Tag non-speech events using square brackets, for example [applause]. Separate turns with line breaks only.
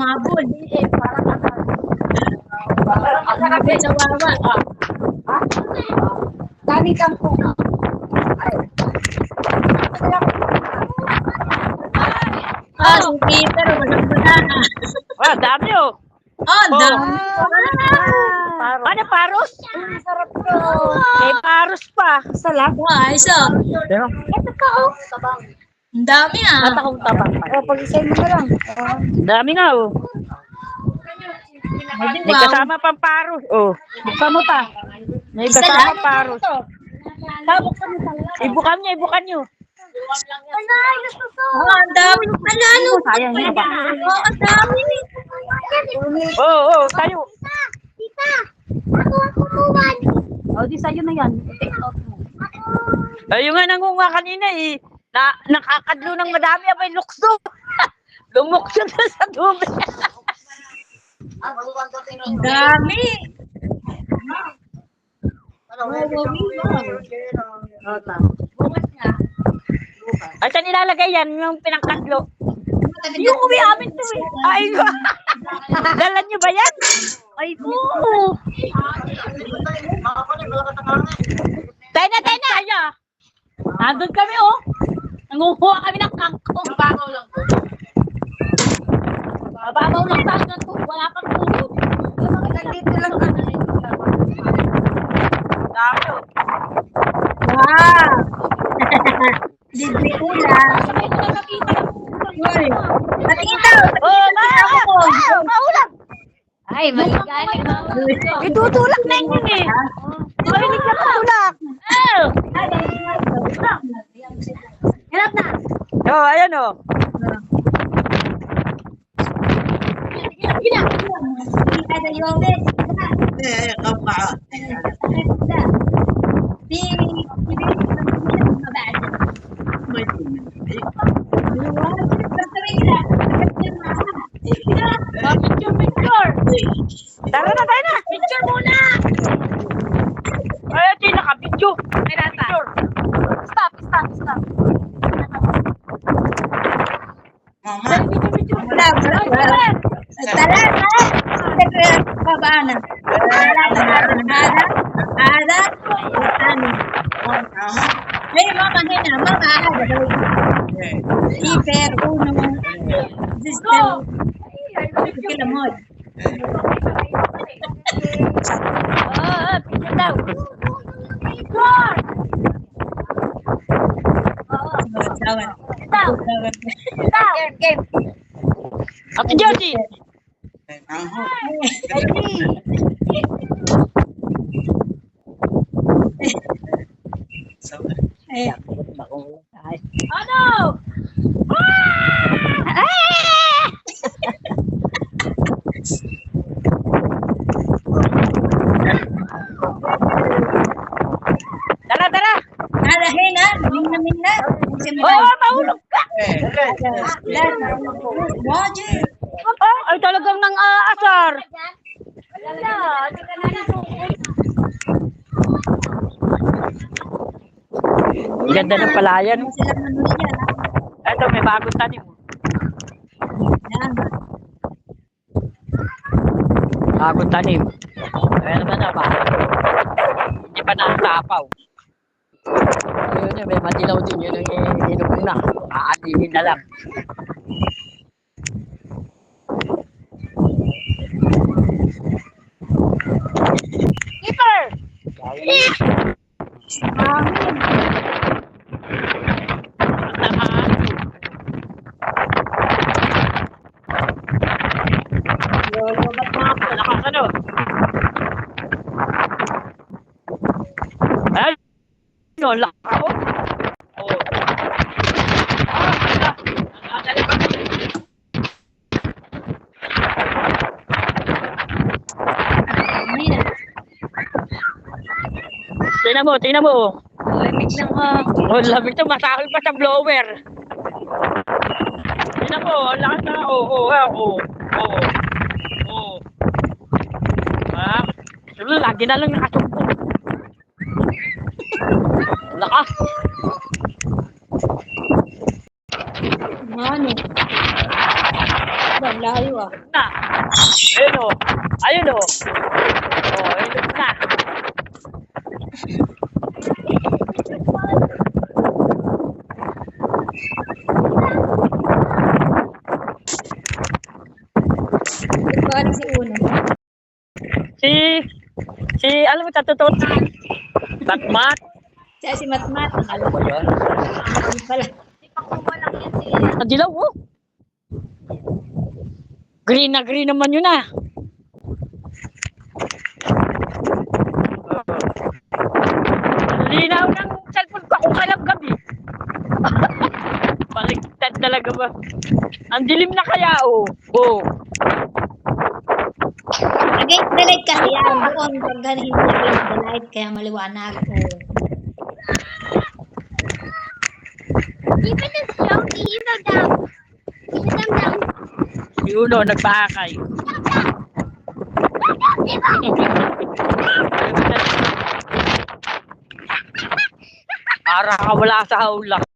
Umabol.
Eh, parang ano. Parang
Ang
masarap
mga
eh.
sa wawa.
Daming kangkong. Ay.
Ah, si Peter, walang banana.
Ah, dami oh.
Oh,
Oh.
dami.
Parang.
Ano, paros?
Ang sarap to.
May paros pa.
Salap.
Ah, isa.
Pero,
Ito ka oh. Tabang.
Ang dami ah.
at akong tabang pa.
Oh, pag-isay mo na lang. Oh.
Dami nga oh. May
wow.
kasama pang paros. Oh. Buksan mo pa. May
Isa
kasama
lang?
paros. Ibukan niyo, ibukan niyo.
Ano, ay, gusto ko.
Oh, ang dami. Ala, ano?
Sayang nga ba?
Oh, ang dami.
Oh, oh, tayo.
Tita, ako ang kumuha.
Oh, di sa'yo na yan. Ayun nga nangunga kanina eh. Na, nakakadlo ng madami abay lukso. [laughs] Lumukso na sa tubig. [laughs]
Dami.
Ay, saan nilalagay yan? Yung pinangkadlo. Yung uwi amin to eh. Ay, ko. Dala niyo ba yan? Ay, ko. Tayo na, tayo na. Nandun kami oh. Nangunguha kami ng kangkong. Mababaw lang po. Mababaw lang tayo na to. Wala pang tulog.
Nandito lang.
Dami oh.
Wow. Libre ulam. Uy. Patingin daw.
Oh, ma! Ah, maulam!
Ay, maligalig.
Itutulak na yun eh. Marinig na tutulak. Oh!
Hirap na.
Oh, ayan oh.
Ada yobet. Eh, kapa. Di,
Oh, picture, picture. Tara na, tayo na. Picture muna. Ay, ito yung naka-video. Picture.
Stop, stop, stop.
Wala, wala, wala. Tara na. Babana. Ada, ada, ada. Ano? Hey, mama, hey na, mama, ada. Hiper, uno. Sister. Kila mo.
Oh, picture daw.
Sawan.
Game, game.
Ate Josie.
Ay,
Ano? [laughs] Tara, tara.
ada, hey na. Minna, minna.
Oh, mahulog ka.
Waji.
Oh, ay talagang nang aasar.
Wala, hindi ka na
Ang Ganda ng palayan. Ito, may bagong tanim. Bagong tanim. Kaya naman na, bakit? Hindi pa nakasapaw. Ayun yun, may matilaw din yun ang inom na. Aatinin na lang. Keeper! Lakas ano? Ay! Lakas ako. Oh. Ah, ah, dali pa. Tingnan mo, tingnan mo. oh.
Lamig lang ah.
Oh, lamig to, masahol pa sa blower. Tingnan mo, ang lakas na. Oh, oh, oh, oh. Oh. Oh. Ha? Solo, lagi na lang nakasumpo. Lakas.
Ano? Layo dalawa.
Na. Ayun o. Ayun o. Oh, ayun na.
Bakit si Uno?
Si, si, alam mo, tatutot. Batmat.
Siya si Matmat.
Ano ba yun?
Hindi pala.
Walang yan si...
Ang dilaw, oh. Green na green naman yun, ah. Linaw ng cellphone ko kung alam gabi. [laughs] Baliktad talaga ba? Ang dilim na kaya, oh. Oh.
Against the light kasi yan. Doon, pag hindi against the light, kaya maliwanag. Oh.
Even stroke, even them down. Even them down.
Si Uno, nagpahakay. Para ka wala sa hawla.